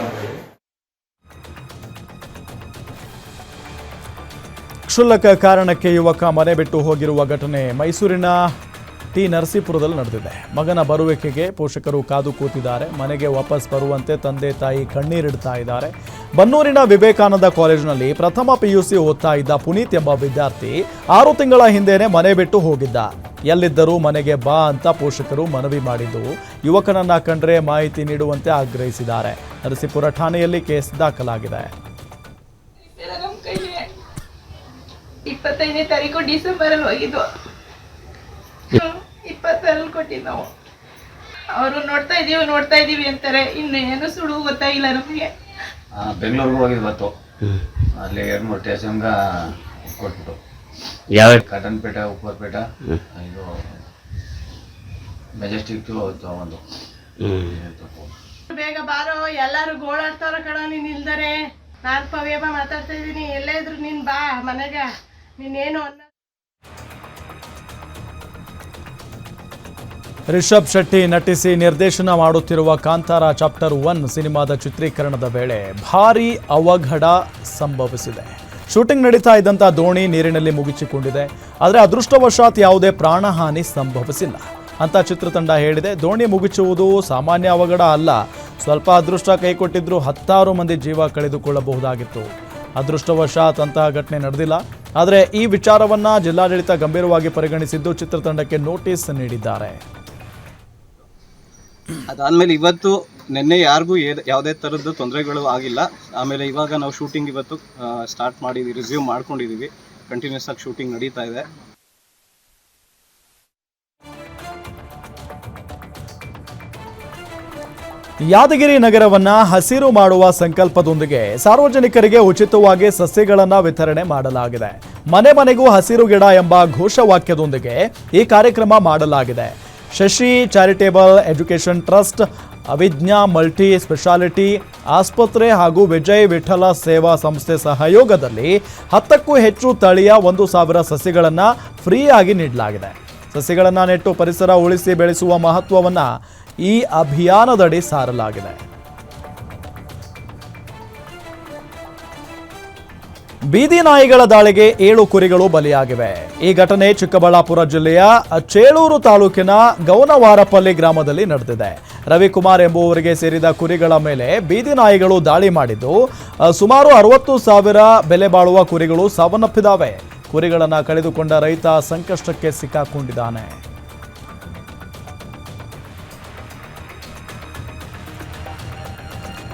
E: ಅಂತೇಳಿ
A: ಕ್ಷುಲ್ಲಕ ಕಾರಣಕ್ಕೆ ಯುವಕ ಮನೆ ಬಿಟ್ಟು ಹೋಗಿರುವ ಘಟನೆ ಮೈಸೂರಿನ ಟಿ ನರಸೀಪುರದಲ್ಲಿ ನಡೆದಿದೆ. ಮಗನ ಬರುವಿಕೆಗೆ ಪೋಷಕರು ಕಾದು ಕೂತಿದ್ದಾರೆ. ಮನೆಗೆ ವಾಪಸ್ ಬರುವಂತೆ ತಂದೆ ತಾಯಿ ಕಣ್ಣೀರಿಡ್ತಾ ಇದ್ದಾರೆ. ಬನ್ನೂರಿನ ವಿವೇಕಾನಂದ ಕಾಲೇಜಿನಲ್ಲಿ ಪ್ರಥಮ ಪಿಯುಸಿ ಓದ್ತಾ ಇದ್ದ ಪುನೀತ್ ಎಂಬ ವಿದ್ಯಾರ್ಥಿ ಆರು ತಿಂಗಳ ಹಿಂದೆನೆ ಮನೆ ಬಿಟ್ಟು ಹೋಗಿದ್ದ. ಎಲ್ಲಿದ್ದರೂ ಮನೆಗೆ ಬಾ ಅಂತ ಪೋಷಕರು ಮನವಿ ಮಾಡಿದ್ದು ಯುವಕನನ್ನ ಕಂಡ್ರೆ ಮಾಹಿತಿ ನೀಡುವಂತೆ ಆಗ್ರಹಿಸಿದ್ದಾರೆ. ನರಸೀಪುರ ಠಾಣೆಯಲ್ಲಿ ಕೇಸ್ ದಾಖಲಾಗಿದೆ.
F: ಇಪ್ಪತ್ತೈದನೇ ತಾರೀಕು ಡಿಸೆಂಬರ್ ಅಲ್ಲಿ ಹೋಗಿದ್ದು. ಇಪ್ಪತ್ತರಲ್ಲಿ ಕೊಟ್ಟಿದ್ದು ನಾವು ಅವರು ನೋಡ್ತಾ ಇದೀವಿ ನೋಡ್ತಾ ಇದೀವಿ ಅಂತಾರೆ. ಇನ್ನು ಏನು ಸುಡು ಗೊತ್ತಾಗಿಲ್ಲ ನಮಗೆ.
G: ಬೆಂಗಳೂರಿಗೆ ಹೋಗಿದ್ವಿ ಬತ್ತು ಅಲ್ಲಿ ಎರಡು ಮೂರು ಸ್ಟೇಷನ್ಗ ಕೊಟ್ಬಿಟ್ಟು.
H: ಯಾವ
G: ಕಟನ್ಪೇಟೆ ಉಪ್ಪರ್ಪೇಟೆ ಇದು ಮೆಜೆಸ್ಟಿಕ್ ಒಂದು.
F: ಬೇಗ ಬಾರೋ ಎಲ್ಲಾರು ಗೋಳಾಡ್ತಾರ ಕಣ ನೀನ್ ಇಲ್ದರೆ ನಾನ್ ಪವ್ಯಮ್ಮ ಮಾತಾಡ್ತಾ ಇದೀನಿ ಎಲ್ಲೇ ಇದ್ರು ನೀನ್ ಬಾ ಮನೆಗ. ನೀನೇನು ಅನ್ನ
A: ರಿಷಬ್ ಶೆಟ್ಟಿ ನಟಿಸಿ ನಿರ್ದೇಶನ ಮಾಡುತ್ತಿರುವ ಕಾಂತಾರ ಚಾಪ್ಟರ್ ಒನ್ ಸಿನಿಮಾದ ಚಿತ್ರೀಕರಣದ ವೇಳೆ ಭಾರೀ ಅವಘಡ ಸಂಭವಿಸಿದೆ. ಶೂಟಿಂಗ್ ನಡೀತಾ ಇದ್ದಂಥ ದೋಣಿ ನೀರಿನಲ್ಲಿ ಮುಗಿಸಿಕೊಂಡಿದೆ ಆದರೆ ಅದೃಷ್ಟವಶಾತ್ ಯಾವುದೇ ಪ್ರಾಣಹಾನಿ ಸಂಭವಿಸಿಲ್ಲ. ಅಂತ ಚಿತ್ರತಂಡ ಹೇಳಿದೆ. ದೋಣಿ ಮುಗಿಸುವುದು ಸಾಮಾನ್ಯ ಅವಘಡ ಅಲ್ಲ. ಸ್ವಲ್ಪ ಅದೃಷ್ಟ ಕೈಕೊಟ್ಟಿದ್ರು ಹತ್ತಾರು ಮಂದಿ ಜೀವ ಕಳೆದುಕೊಳ್ಳಬಹುದಾಗಿತ್ತು. ಅದೃಷ್ಟವಶಾತ್ ಅಂತಹ ಘಟನೆ ನಡೆದಿಲ್ಲ. ಆದರೆ ಈ ವಿಚಾರವನ್ನ ಜಿಲ್ಲಾಡಳಿತ ಗಂಭೀರವಾಗಿ ಪರಿಗಣಿಸಿದ್ದು ಚಿತ್ರತಂಡಕ್ಕೆ ನೋಟಿಸ್ ನೀಡಿದ್ದಾರೆ.
I: ಅದಾದಮೇಲೆ ಇವತ್ತು ನಿನ್ನೆ ಯಾರಿಗೂ ಯಾವುದೇ ಥರದ್ದು ತೊಂದರೆಗಳು ಆಗಿಲ್ಲ. ಆಮೇಲೆ ಇವಾಗ ನಾವು ಶೂಟಿಂಗ್ ಇವತ್ತು ಸ್ಟಾರ್ಟ್ ಮಾಡಿ ರಿಸ್ಯೂಮ್ ಮಾಡ್ಕೊಂಡಿದ್ದೀವಿ ಕಂಟಿನ್ಯೂಸ್ ಆಗಿ ಶೂಟಿಂಗ್ ನಡೀತಾ ಇದೆ.
A: ಯಾದಗಿರಿ ನಗರವನ್ನ ಹಸಿರು ಮಾಡುವ ಸಂಕಲ್ಪದೊಂದಿಗೆ ಸಾರ್ವಜನಿಕರಿಗೆ ಉಚಿತವಾಗಿ ಸಸ್ಯಗಳನ್ನು ವಿತರಣೆ ಮಾಡಲಾಗಿದೆ. ಮನೆ ಮನೆಗೂ ಹಸಿರು ಗಿಡ ಎಂಬ ಘೋಷವಾಕ್ಯದೊಂದಿಗೆ ಈ ಕಾರ್ಯಕ್ರಮ ಮಾಡಲಾಗಿದೆ. Shashi charitable education trust, Avijna multi speciality ಆಸ್ಪತ್ರೆ ಹಾಗೂ ವಿಜಯ್ ವಿಠಲ ಸೇವಾ ಸಂಸ್ಥೆ ಸಹಯೋಗದಲ್ಲಿ ಹತ್ತಕ್ಕೂ ಹೆಚ್ಚು ತಳಿಯ ಒಂದು ಸಾವಿರ ಸಸಿಗಳನ್ನು ಫ್ರೀಯಾಗಿ ನೀಡಲಾಗಿದೆ. ಸಸಿಗಳನ್ನು ನೆಟ್ಟು ಪರಿಸರ ಉಳಿಸಿ ಬೆಳೆಸುವ ಮಹತ್ವವನ್ನು ಈ ಅಭಿಯಾನದಡಿ ಸಾರಲಾಗಿದೆ. ಬೀದಿ ನಾಯಿಗಳ ದಾಳಿಗೆ ಏಳು ಕುರಿಗಳು ಬಲಿಯಾಗಿವೆ. ಈ ಘಟನೆ ಚಿಕ್ಕಬಳ್ಳಾಪುರ ಜಿಲ್ಲೆಯ ಚೇಳೂರು ತಾಲೂಕಿನ ಗೌನವಾರಪಲ್ಲಿ ಗ್ರಾಮದಲ್ಲಿ ನಡೆದಿದೆ. ರವಿಕುಮಾರ್ ಎಂಬುವರಿಗೆ ಸೇರಿದ ಕುರಿಗಳ ಮೇಲೆ ಬೀದಿ ನಾಯಿಗಳು ದಾಳಿ ಮಾಡಿದ್ದು ಸುಮಾರು ಅರವತ್ತು ಸಾವಿರ ಬೆಲೆ ಬಾಳುವ ಕುರಿಗಳು ಸಾವನ್ನಪ್ಪಿದ್ದಾವೆ. ಕುರಿಗಳನ್ನು ಕಳೆದುಕೊಂಡ ರೈತ ಸಂಕಷ್ಟಕ್ಕೆ ಸಿಕ್ಕಾಕೊಂಡಿದ್ದಾನೆ.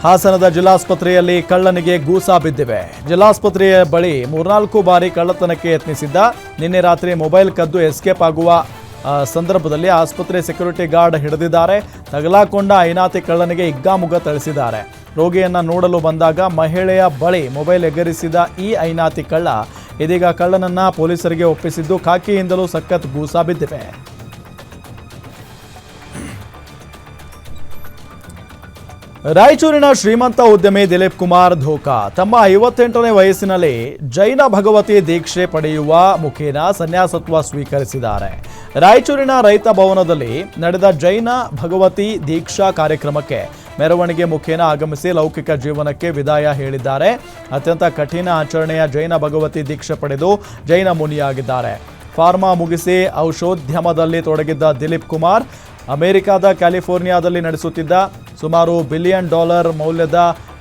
A: ಹಾಸನದ ಜಿಲ್ಲಾಸ್ಪತ್ರೆಯಲ್ಲಿ ಕಳ್ಳನಿಗೆ ಗೂಸಾ ಬಿದ್ದಿವೆ. ಜಿಲ್ಲಾಸ್ಪತ್ರೆಯ ಬಳಿ ಮೂರ್ನಾಲ್ಕು ಬಾರಿ ಕಳ್ಳತನಕ್ಕೆ ಯತ್ನಿಸಿದ್ದ, ನಿನ್ನೆ ರಾತ್ರಿ ಮೊಬೈಲ್ ಕದ್ದು ಎಸ್ಕೇಪ್ ಆಗುವ ಸಂದರ್ಭದಲ್ಲಿ ಆಸ್ಪತ್ರೆ ಸೆಕ್ಯೂರಿಟಿ ಗಾರ್ಡ್ ಹಿಡಿದಿದ್ದಾರೆ. ತಗಲಾಕೊಂಡ ಐನಾತಿ ಕಳ್ಳನಿಗೆ ಹಿಗ್ಗಾಮುಗ್ಗ ಥಳಿಸಿದ್ದಾರೆ. ರೋಗಿಯನ್ನ ನೋಡಲು ಬಂದಾಗ ಮಹಿಳೆಯ ಬಳಿ ಮೊಬೈಲ್ ಎಗರಿಸಿದ ಈ ಐನಾತಿ ಕಳ್ಳ ಇದೀಗ ಕಳ್ಳನನ್ನ ಪೊಲೀಸರಿಗೆ ಒಪ್ಪಿಸಿದ್ದು, ಖಾಕಿಯಿಂದಲೂ ಸಖತ್ ಗೂಸಾ ಬಿದ್ದಿವೆ. ರಾಯಚೂರಿನ ಶ್ರೀಮಂತ ಉದ್ಯಮಿ ದಿಲೀಪ್ ಕುಮಾರ್ ಧೋಕಾ ತಮ್ಮ ಐವತ್ತೆಂಟನೇ ವಯಸ್ಸಿನಲ್ಲಿ ಜೈನ ಭಗವತಿ ದೀಕ್ಷೆ ಪಡೆಯುವ ಮುಖೇನ ಸನ್ಯಾಸತ್ವ ಸ್ವೀಕರಿಸಿದ್ದಾರೆ. ರಾಯಚೂರಿನ ರೈತ ಭವನದಲ್ಲಿ ನಡೆದ ಜೈನ ಭಗವತಿ ದೀಕ್ಷಾ ಕಾರ್ಯಕ್ರಮಕ್ಕೆ ಮೆರವಣಿಗೆ ಮುಖೇನ ಆಗಮಿಸಿ ಲೌಕಿಕ ಜೀವನಕ್ಕೆ ವಿದಾಯ ಹೇಳಿದ್ದಾರೆ. ಅತ್ಯಂತ ಕಠಿಣ ಆಚರಣೆಯ ಜೈನ ಭಗವತಿ ದೀಕ್ಷೆ ಪಡೆದು ಜೈನ ಮುನಿಯಾಗಿದ್ದಾರೆ. ಫಾರ್ಮಾ ಮುಗಿಸಿ ಔಷೋದ್ಯಮದಲ್ಲಿ ತೊಡಗಿದ್ದ ದಿಲೀಪ್ ಕುಮಾರ್ ಅಮೆರಿಕಾದ ಕ್ಯಾಲಿಫೋರ್ನಿಯಾದಲ್ಲಿ ನಡೆಸುತ್ತಿದ್ದ ಸುಮಾರು ಬಿಲಿಯನ್ ಡಾಲರ್ ಮೌಲ್ಯದ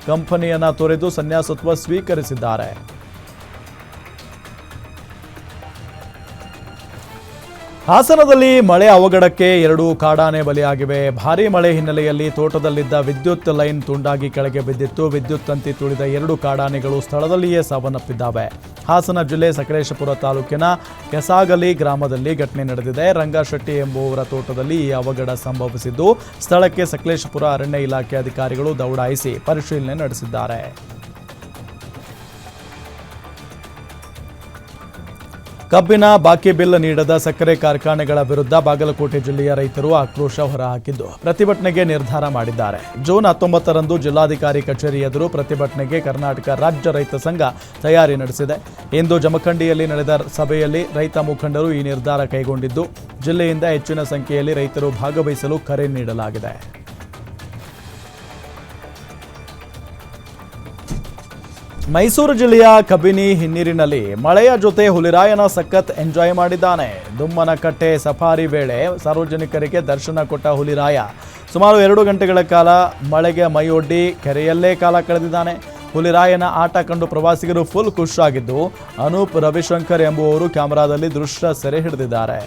A: ಕಂಪನಿಯನ್ನು ತೊರೆದು ಸನ್ಯಾಸತ್ವ ಸ್ವೀಕರಿಸಿದ್ದಾರೆ. ಹಾಸನದಲ್ಲಿ ಮಳೆ ಅವಘಡಕ್ಕೆ ಎರಡು ಕಾಡಾನೆ ಬಲಿಯಾಗಿವೆ. ಭಾರೀ ಮಳೆ ಹಿನ್ನೆಲೆಯಲ್ಲಿ ತೋಟದಲ್ಲಿದ್ದ ವಿದ್ಯುತ್ ಲೈನ್ ತುಂಡಾಗಿ ಕೆಳಗೆ ಬಿದ್ದಿತ್ತು. ವಿದ್ಯುತ್ ತಂತಿ ತುಳಿದ ಎರಡು ಕಾಡಾನೆಗಳು ಸ್ಥಳದಲ್ಲಿಯೇ ಸಾವನ್ನಪ್ಪಿದ್ದಾವೆ. ಹಾಸನ ಜಿಲ್ಲೆ ಸಕಲೇಶಪುರ ತಾಲೂಕಿನ ಕೆಸಾಗಲಿ ಗ್ರಾಮದಲ್ಲಿ ಘಟನೆ ನಡೆದಿದೆ. ರಂಗಶೆಟ್ಟಿ ಎಂಬುವರ ತೋಟದಲ್ಲಿ ಈ ಅವಘಡ ಸಂಭವಿಸಿದ್ದು, ಸ್ಥಳಕ್ಕೆ ಸಕಲೇಶಪುರ ಅರಣ್ಯ ಇಲಾಖೆ ಅಧಿಕಾರಿಗಳು ದೌಡಾಯಿಸಿ ಪರಿಶೀಲನೆ ನಡೆಸಿದ್ದಾರೆ. ಕಬ್ಬಿನ ಬಾಕಿ ಬಿಲ್ ನೀಡದ ಸಕ್ಕರೆ ಕಾರ್ಖಾನೆಗಳ ವಿರುದ್ಧ ಬಾಗಲಕೋಟೆ ಜಿಲ್ಲೆಯ ರೈತರು ಆಕ್ರೋಶ ಹೊರಹಾಕಿದ್ದು. ಪ್ರತಿಭಟನೆಗೆ ನಿರ್ಧಾರ ಮಾಡಿದ್ದಾರೆ. ಜೂನ್ ಹತ್ತೊಂಬತ್ತರಂದು ಜಿಲ್ಲಾಧಿಕಾರಿ ಕಚೇರಿ ಎದುರು ಪ್ರತಿಭಟನೆಗೆ ಕರ್ನಾಟಕ ರಾಜ್ಯ ರೈತ ಸಂಘ ತಯಾರಿ ನಡೆಸಿದೆ. ಇಂದು ಜಮಖಂಡಿಯಲ್ಲಿ ನಡೆದ ಸಭೆಯಲ್ಲಿ ರೈತ ಮುಖಂಡರು ಈ ನಿರ್ಧಾರ ಕೈಗೊಂಡಿದ್ದು, ಜಿಲ್ಲೆಯಿಂದ ಹೆಚ್ಚಿನ ಸಂಖ್ಯೆಯಲ್ಲಿ ರೈತರು ಭಾಗವಹಿಸಲು ಕರೆ ನೀಡಲಾಗಿದೆ. ಮೈಸೂರು ಜಿಲ್ಲೆಯ ಕಬಿನಿ ಹಿನ್ನೀರಿನಲ್ಲಿ ಮಳೆಯ ಜೊತೆ ಹುಲಿರಾಯನ ಸಖತ್ ಎಂಜಾಯ್ ಮಾಡಿದ್ದಾನೆ. ದುಮ್ಮನಕಟ್ಟೆ ಸಫಾರಿ ವೇಳೆ ಸಾರ್ವಜನಿಕರಿಗೆ ದರ್ಶನ ಕೊಟ್ಟ ಹುಲಿರಾಯ ಸುಮಾರು ಎರಡು ಗಂಟೆಗಳ ಕಾಲ ಮಳೆಗೆ ಮೈಯೊಡ್ಡಿ ಕೆರೆಯಲ್ಲೇ ಕಾಲ ಕಳೆದಿದ್ದಾನೆ. ಹುಲಿರಾಯನ ಆಟ ಕಂಡು ಪ್ರವಾಸಿಗರು ಫುಲ್ ಖುಷಿಯಾಗಿದ್ದು ಅನೂಪ್ ರವಿಶಂಕರ್ ಎಂಬುವವರು ಕ್ಯಾಮೆರಾದಲ್ಲಿ ದೃಶ್ಯ ಸೆರೆ ಹಿಡಿದಿದ್ದಾರೆ.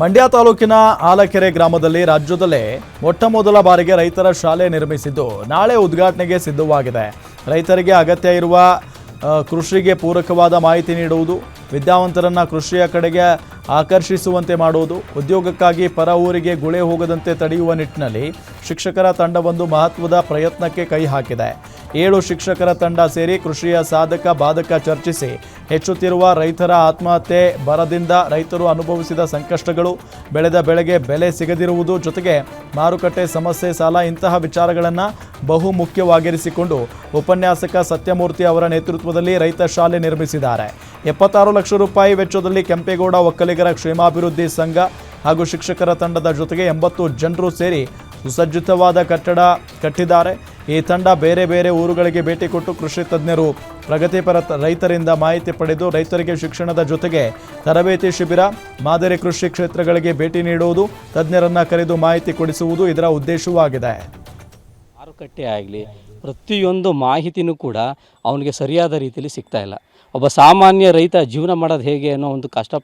A: ಮಂಡ್ಯ ತಾಲೂಕಿನ ಆಲಕೆರೆ ಗ್ರಾಮದಲ್ಲಿ ರಾಜ್ಯದಲ್ಲೇ ಮೊಟ್ಟ ಮೊದಲ ಬಾರಿಗೆ ರೈತರ ಶಾಲೆ ನಿರ್ಮಿಸಿದ್ದು ನಾಳೆ ಉದ್ಘಾಟನೆಗೆ ಸಿದ್ಧವಾಗಿದೆ. ರೈತರಿಗೆ ಅಗತ್ಯ ಇರುವ ಕೃಷಿಗೆ ಪೂರಕವಾದ ಮಾಹಿತಿ ನೀಡುವುದು, ವಿದ್ಯಾವಂತರನ್ನ ಕೃಷಿಯ ಕಡೆಗೆ ಆಕರ್ಷಿಸುವಂತೆ ಮಾಡುವುದು, ಉದ್ಯೋಗಕ್ಕಾಗಿ ಪರ ಊರಿಗೆ ಗುಳೆ ಹೋಗದಂತೆ ತಡೆಯುವ ನಿಟ್ಟಿನಲ್ಲಿ ಶಿಕ್ಷಕರ ತಂಡವೊಂದು ಮಹತ್ವದ ಪ್ರಯತ್ನಕ್ಕೆ ಕೈ ಹಾಕಿದೆ. ಏಳು ಶಿಕ್ಷಕರ ತಂಡ ಸೇರಿ ಕೃಷಿಯ ಸಾಧಕ ಬಾಧಕ ಚರ್ಚಿಸಿ ಹೆಚ್ಚುತ್ತಿರುವ ರೈತರ ಆತ್ಮಹತ್ಯೆ ಬರದಿಂದ ರೈತರು ಅನುಭವಿಸಿದ ಸಂಕಷ್ಟಗಳು, ಬೆಳೆದ ಬೆಳೆಗೆ ಬೆಲೆ ಸಿಗದಿರುವುದು ಜೊತೆಗೆ ಮಾರುಕಟ್ಟೆ ಸಮಸ್ಯೆ ಸಾಲ ಇಂತಹ ವಿಚಾರಗಳನ್ನು ಬಹು ಮುಖ್ಯವಾಗಿರಿಸಿಕೊಂಡು ಉಪನ್ಯಾಸಕ ಸತ್ಯಮೂರ್ತಿ ಅವರ ನೇತೃತ್ವದಲ್ಲಿ ರೈತ ಶಾಲೆ ನಿರ್ಮಿಸಿದ್ದಾರೆ. ಎಪ್ಪತ್ತಾರು ಲಕ್ಷ ರೂಪಾಯಿ ವೆಚ್ಚದಲ್ಲಿ ಕೆಂಪೇಗೌಡ ಒಕ್ಕಲಿಗರ ಕ್ಷೇಮಾಭಿವೃದ್ಧಿ ಸಂಘ ಹಾಗೂ ಶಿಕ್ಷಕರ ತಂಡದ ಜೊತೆಗೆ ಎಂಬತ್ತು ಜನರು ಸೇರಿ ಸುಸಜ್ಜಿತವಾದ ಕಟ್ಟಡ ಕಟ್ಟಿದ್ದಾರೆ. ಈ ತಂಡ ಬೇರೆ ಬೇರೆ ಊರುಗಳಿಗೆ ಭೇಟಿ ಕೊಟ್ಟು ಕೃಷಿ ತಜ್ಞರು, ಪ್ರಗತಿಪರ ರೈತರಿಂದ ಮಾಹಿತಿ ಪಡೆದು ರೈತರಿಗೆ ಶಿಕ್ಷಣದ ಜೊತೆಗೆ ತರಬೇತಿ ಶಿಬಿರ, ಮಾದರಿ ಕೃಷಿ ಕ್ಷೇತ್ರಗಳಿಗೆ ಭೇಟಿ ನೀಡುವುದು, ತಜ್ಞರನ್ನ ಕರೆದು ಮಾಹಿತಿ ಕೊಡಿಸುವುದು ಇದರ ಉದ್ದೇಶವಾಗಿದೆ
H: ಮಾರುಕಟ್ಟೆ ಆಗಲಿ, ಪ್ರತಿಯೊಂದು ಮಾಹಿತಿನೂ ಕೂಡ ಅವನಿಗೆ ಸರಿಯಾದ ರೀತಿಯಲ್ಲಿ ಸಿಗ್ತಾ ಇಲ್ಲ. ಒಬ್ಬ ಸಾಮಾನ್ಯ ರೈತ ಜೀವನ ಮಾಡೋದು ಹೇಗೆ ಅನ್ನೋ ಒಂದು ಕಷ್ಟ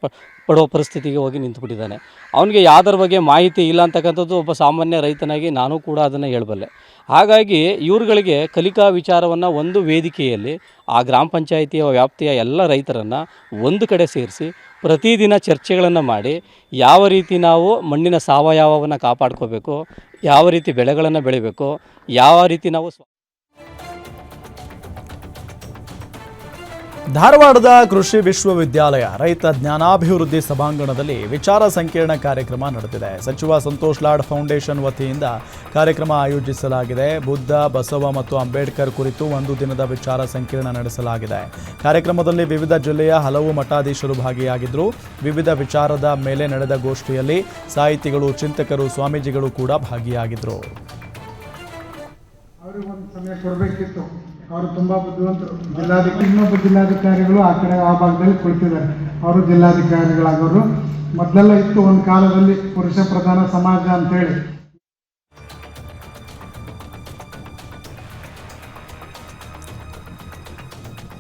H: ಪಡುವ ಪರಿಸ್ಥಿತಿಗೆ ಹೋಗಿ ನಿಂತುಬಿಟ್ಟಿದ್ದಾನೆ. ಅವನಿಗೆ ಯಾವುದರ ಬಗ್ಗೆ ಮಾಹಿತಿ ಇಲ್ಲ ಅಂತಕ್ಕಂಥದ್ದು ಒಬ್ಬ ಸಾಮಾನ್ಯ ರೈತನಾಗಿ ನಾನು ಕೂಡ ಅದನ್ನು ಹೇಳಬಲ್ಲೆ. ಹಾಗಾಗಿ ಇವ್ರುಗಳಿಗೆ ಕಲಿಕಾ ವಿಚಾರವನ್ನು ಒಂದು ವೇದಿಕೆಯಲ್ಲಿ, ಆ ಗ್ರಾಮ ಪಂಚಾಯಿತಿಯ ವ್ಯಾಪ್ತಿಯ ಎಲ್ಲ ರೈತರನ್ನು ಒಂದು ಕಡೆ ಸೇರಿಸಿ ಪ್ರತಿದಿನ ಚರ್ಚೆಗಳನ್ನು ಮಾಡಿ ಯಾವ ರೀತಿ ನಾವು ಮಣ್ಣಿನ ಸಾವಯವವನ್ನು ಕಾಪಾಡ್ಕೋಬೇಕು, ಯಾವ ರೀತಿ ಬೆಳೆಗಳನ್ನು ಬೆಳಿಬೇಕು, ಯಾವ ರೀತಿ ನಾವು
A: ಧಾರವಾಡದ ಕೃಷಿ ವಿಶ್ವವಿದ್ಯಾಲಯ ರೈತ ಜ್ಞಾನಾಭಿವೃದ್ಧಿ ಸಭಾಂಗಣದಲ್ಲಿ ವಿಚಾರ ಸಂಕಿರಣ ಕಾರ್ಯಕ್ರಮ ನಡೆದಿದೆ. ಸಚಿವ ಸಂತೋಷ್ ಲಾಡ್ ಫೌಂಡೇಶನ್ ವತಿಯಿಂದ ಕಾರ್ಯಕ್ರಮ ಆಯೋಜಿಸಲಾಗಿದೆ. ಬುದ್ಧ, ಬಸವ ಮತ್ತು ಅಂಬೇಡ್ಕರ್ ಕುರಿತು ಒಂದು ದಿನದ ವಿಚಾರ ಸಂಕಿರಣ ನಡೆಸಲಾಗಿದೆ. ಕಾರ್ಯಕ್ರಮದಲ್ಲಿ ವಿವಿಧ ಜಿಲ್ಲೆಯ ಹಲವು ಮಠಾಧೀಶರು ಭಾಗಿಯಾಗಿದ್ದರು ವಿವಿಧ ವಿಚಾರದ ಮೇಲೆ ನಡೆದ ಗೋಷ್ಠಿಯಲ್ಲಿ ಸಾಹಿತಿಗಳು, ಚಿಂತಕರು, ಸ್ವಾಮೀಜಿಗಳು ಕೂಡ ಭಾಗಿಯಾಗಿದ್ದರು
J: ಅವರು ತುಂಬಾ ಬುದ್ಧಿವಂತರು ಜಿಲ್ಲಾಧಿಕಾರಿ ಇನ್ನೊಬ್ಬ ಜಿಲ್ಲಾಧಿಕಾರಿಗಳು ಆ ಕಡೆ ಆ ಭಾಗದಲ್ಲಿ ಕುಳಿತಿದ್ದಾರೆ. ಅವರು ಜಿಲ್ಲಾಧಿಕಾರಿಗಳಾಗೋರು. ಮೊದಲೆಲ್ಲ ಇತ್ತು ಒಂದು ಕಾಲದಲ್ಲಿ ಪುರುಷ ಪ್ರಧಾನ ಸಮಾಜ ಅಂತೇಳಿ.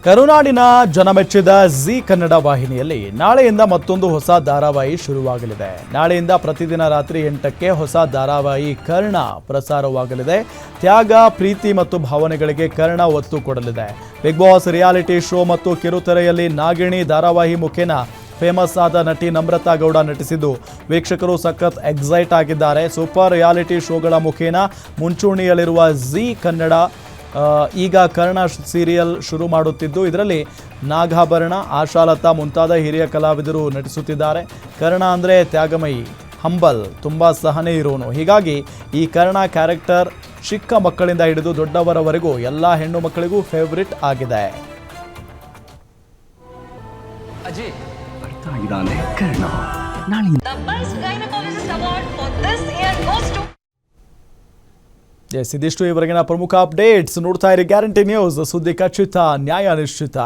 A: ಕರುನಾಡಿನ ಜನಮೆಚ್ಚಿದ ಜಿ ಕನ್ನಡ ವಾಹಿನಿಯಲ್ಲಿ ನಾಳೆಯಿಂದ ಮತ್ತೊಂದು ಹೊಸ ಧಾರಾವಾಹಿ ಶುರುವಾಗಲಿದೆ. ನಾಳೆಯಿಂದ ಪ್ರತಿದಿನ ರಾತ್ರಿ ಎಂಟಕ್ಕೆ ಹೊಸ ಧಾರಾವಾಹಿ ಕರ್ಣ ಪ್ರಸಾರವಾಗಲಿದೆ. ತ್ಯಾಗ, ಪ್ರೀತಿ ಮತ್ತು ಭಾವನೆಗಳಿಗೆ ಕರ್ಣ ಒತ್ತು ಕೊಡಲಿದೆ. ಬಿಗ್ ಬಾಸ್ ರಿಯಾಲಿಟಿ ಶೋ ಮತ್ತು ಕಿರುತೆರೆಯಲ್ಲಿ ನಾಗಿಣಿ ಧಾರಾವಾಹಿ ಮುಖೇನ ಫೇಮಸ್ ಆದ ನಟಿ ನಮ್ರತಾ ಗೌಡ ನಟಿಸಿದ್ದು, ವೀಕ್ಷಕರು ಸಖತ್ ಎಕ್ಸೈಟ್ ಆಗಿದ್ದಾರೆ. ಸೂಪರ್ ರಿಯಾಲಿಟಿ ಶೋಗಳ ಮುಖೇನ ಮುಂಚೂಣಿಯಲ್ಲಿರುವ ಜಿ ಕನ್ನಡ ಈಗ ಕರ್ಣ ಸೀರಿಯಲ್ ಶುರು ಮಾಡುತ್ತಿದ್ದು ಇದರಲ್ಲಿ ನಾಗಾಭರಣ ಆಶಾಲತಾ ಮುಂತಾದ ಹಿರಿಯ ಕಲಾವಿದರು ನಟಿಸುತ್ತಿದ್ದಾರೆ. ಕರ್ಣ ಅಂದರೆ ತ್ಯಾಗಮಯಿ ಹಂಬಲ್ ತುಂಬ ಸಹನೆ ಇರೋನು. ಹೀಗಾಗಿ ಈ ಕರ್ಣ ಕ್ಯಾರೆಕ್ಟರ್ ಚಿಕ್ಕ ಮಕ್ಕಳಿಂದ ಹಿಡಿದು ದೊಡ್ಡವರವರೆಗೂ ಎಲ್ಲ ಹೆಣ್ಣು ಮಕ್ಕಳಿಗೂ ಫೇವ್ರಿಟ್ ಆಗಿದೆ. ಎಸ್ ಇದಿಷ್ಟು ಇವರೆಗಿನ ಪ್ರಮುಖ ಅಪ್ಡೇಟ್ಸ್ ನೋಡ್ತಾ ಇರಿ. ಗ್ಯಾರಂಟಿ ನ್ಯೂಸ್ ಸುದ್ದಿ ಖಚಿತ ನ್ಯಾಯ ನಿಶ್ಚಿತ.